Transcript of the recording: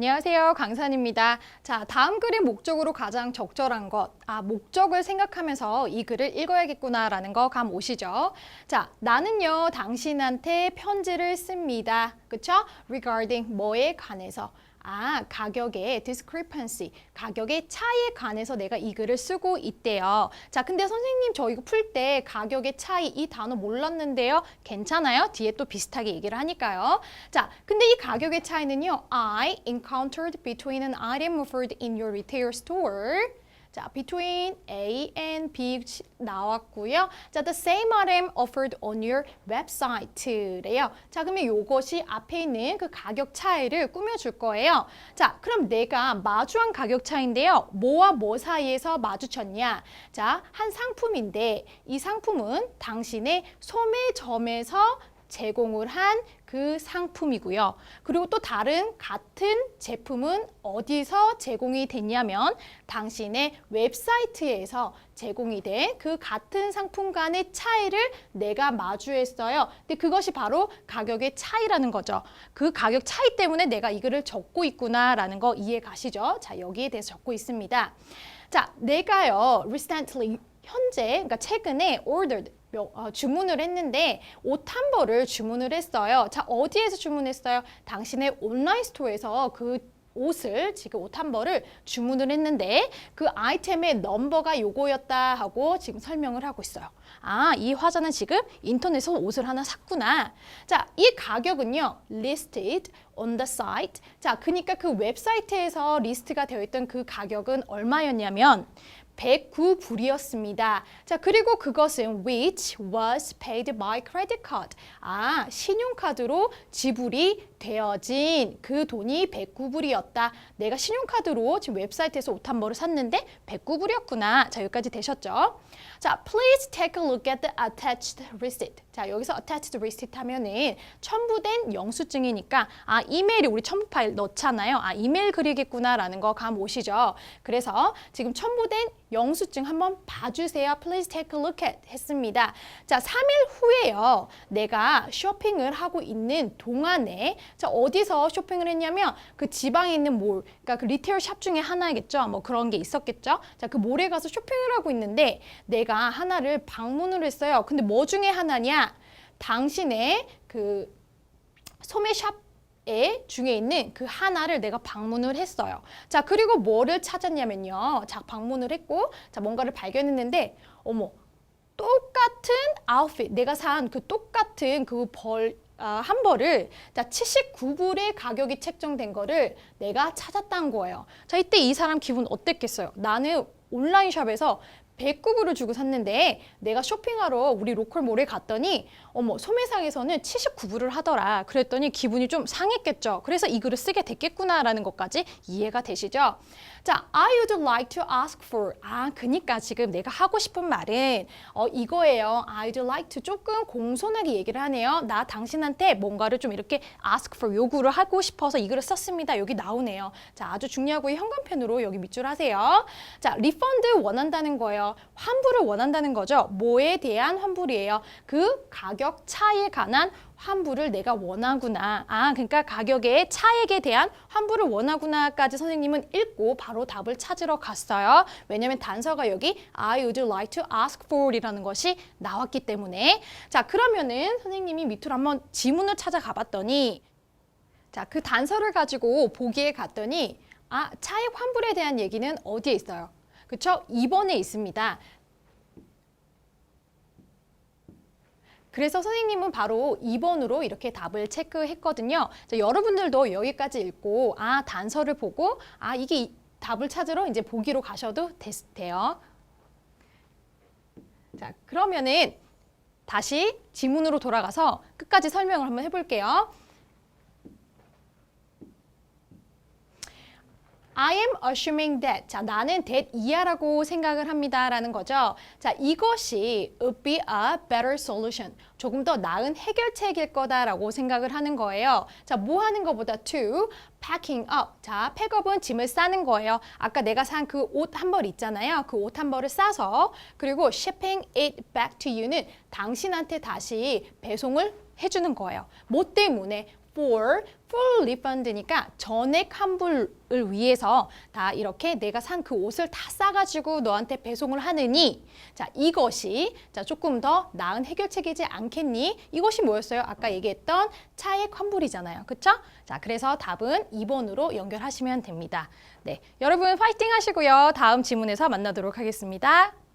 안녕하세요. 강산입니다. 자, 다음 글의 목적으로 가장 적절한 것. 아, 목적을 생각하면서 이 글을 읽어야겠구나라는 거 감 오시죠? 자, 나는요, 당신한테 편지를 씁니다. 그쵸? regarding 뭐에 관해서. 아, 가격의 discrepancy, 가격의 차이에 관해서 내가 이 글을 쓰고 있대요. 자, 근데 선생님 저 이거 풀 때 가격의 차이 이 단어 몰랐는데요. 괜찮아요? 뒤에 또 비슷하게 얘기를 하니까요. 자, 근데 이 가격의 차이는요. I encountered between an item offered in your retail store. 자, between A and B 나왔고요. 자, the same item offered on your website래요. 자, 그러면 이것이 앞에 있는 그 가격 차이를 꾸며줄 거예요. 자, 그럼 내가 마주한 가격 차인데요. 뭐와 뭐 사이에서 마주쳤냐? 자, 한 상품인데 이 상품은 당신의 소매점에서 제공을 한 그 상품이고요. 그리고 또 다른 같은 제품은 어디서 제공이 됐냐면 당신의 웹사이트에서 제공이 된 그 같은 상품 간의 차이를 내가 마주했어요. 근데 그것이 바로 가격의 차이라는 거죠. 그 가격 차이 때문에 내가 이 글을 적고 있구나라는 거 이해 가시죠? 자, 여기에 대해서 적고 있습니다. 자, 내가요, recently 현재, 그러니까 최근에 ordered 명- 어, 주문을 했는데 옷 한 벌을 주문을 했어요. 자, 어디에서 주문했어요? 당신의 온라인 스토어에서 그 옷을 지금 옷 한 벌을 주문을 했는데 그 아이템의 넘버가 요거였다 하고 지금 설명을 하고 있어요. 아, 이 화자는 지금 인터넷에서 옷을 하나 샀구나. 자, 이 가격은요. listed on the site. 자, 그러니까 그 웹사이트에서 리스트가 되어 있던 그 가격은 얼마였냐면 109불이었습니다. 자, 그리고 그것은 which was paid by credit card. 아, 신용카드로 지불이 되어진 그 돈이 109불이었다. 내가 신용카드로 지금 웹사이트에서 옷 한 벌을 샀는데 109불이었구나. 자, 여기까지 되셨죠? 자, please take a look at the attached receipt. 자, 여기서 attached receipt 하면은 첨부된 영수증이니까 아, 이메일이 우리 첨부 파일 넣잖아요. 아, 이메일 그리겠구나라는 거 감 오시죠? 그래서 지금 첨부된 영수증 한번 봐주세요. Please take a look at 했습니다. 자, 3일 후에요. 내가 쇼핑을 하고 있는 동안에 자, 어디서 쇼핑을 했냐면 그 지방에 있는 몰, 그러니까 그 리테일 샵 중에 하나겠죠. 뭐 그런 게 있었겠죠. 자, 그 몰에 가서 쇼핑을 하고 있는데 내가 하나를 방문을 했어요. 근데 뭐 중에 하나냐? 당신의 그 소매 샵 에 중에 있는 그 하나를 내가 방문을 했어요. 자, 그리고 뭐를 찾았냐면요. 자, 방문을 했고, 자, 뭔가를 발견했는데, 어머, 똑같은 아웃핏, 내가 산 그 똑같은 그 벌, 아, 한 벌을 자 79불의 가격이 책정된 거를 내가 찾았다는 거예요. 자 이때 이 사람 기분 어땠겠어요? 나는 온라인 샵에서 109불을 주고 샀는데 내가 쇼핑하러 우리 로컬몰에 갔더니 어머 소매상에서는 79불을 하더라. 그랬더니 기분이 좀 상했겠죠. 그래서 이 글을 쓰게 됐겠구나라는 것까지 이해가 되시죠? 자, I would like to ask for. 아, 그니까 지금 내가 하고 싶은 말은 어 이거예요. I would like to 조금 공손하게 얘기를 하네요. 나 당신한테 뭔가를 좀 이렇게 ask for 요구를 하고 싶어서 이 글을 썼습니다. 여기 나오네요. 자, 아주 중요하고 현관펜으로 여기 밑줄 하세요. 자, 리펀드 원한다는 거예요. 환불을 원한다는 거죠. 뭐에 대한 환불이에요? 그 가격 차이에 관한 환불을 내가 원하구나. 아, 그러니까 가격의 차액에 대한 환불을 원하구나까지 선생님은 읽고 바로 답을 찾으러 갔어요. 왜냐면 단서가 여기 I would like to ask for이라는 것이 나왔기 때문에. 자, 그러면은 선생님이 밑으로 한번 지문을 찾아가 봤더니 자, 그 단서를 가지고 보기에 갔더니 아, 차액 환불에 대한 얘기는 어디에 있어요? 그쵸? 2번에 있습니다. 그래서 선생님은 바로 2번으로 이렇게 답을 체크했거든요. 자, 여러분들도 여기까지 읽고 아 단서를 보고 아 이게 이- 답을 찾으러 이제 보기로 가셔도 됐, 돼요. 자 그러면은 다시 지문으로 돌아가서 끝까지 설명을 한번 해볼게요. I am assuming that. 자, 나는 that 이하라고 생각을 합니다라는 거죠. 자, 이것이 would be a better solution. 조금 더 나은 해결책일 거다라고 생각을 하는 거예요. 자, 뭐 하는 것보다 to packing up. 자, 팩업은 짐을 싸는 거예요. 아까 내가 산 그 옷 한 벌 있잖아요. 그 옷 한 벌을 싸서 그리고 shipping it back to you는 당신한테 다시 배송을 해주는 거예요. 뭐 때문에? for full refund니까 전액 환불을 위해서 다 이렇게 내가 산 그 옷을 다 싸가지고 너한테 배송을 하느니 자 이것이 자 조금 더 나은 해결책이지 않겠니? 이것이 뭐였어요? 아까 얘기했던 차액 환불이잖아요. 그쵸? 자 그래서 답은 2번으로 연결하시면 됩니다. 네 여러분 파이팅 하시고요. 다음 지문에서 만나도록 하겠습니다.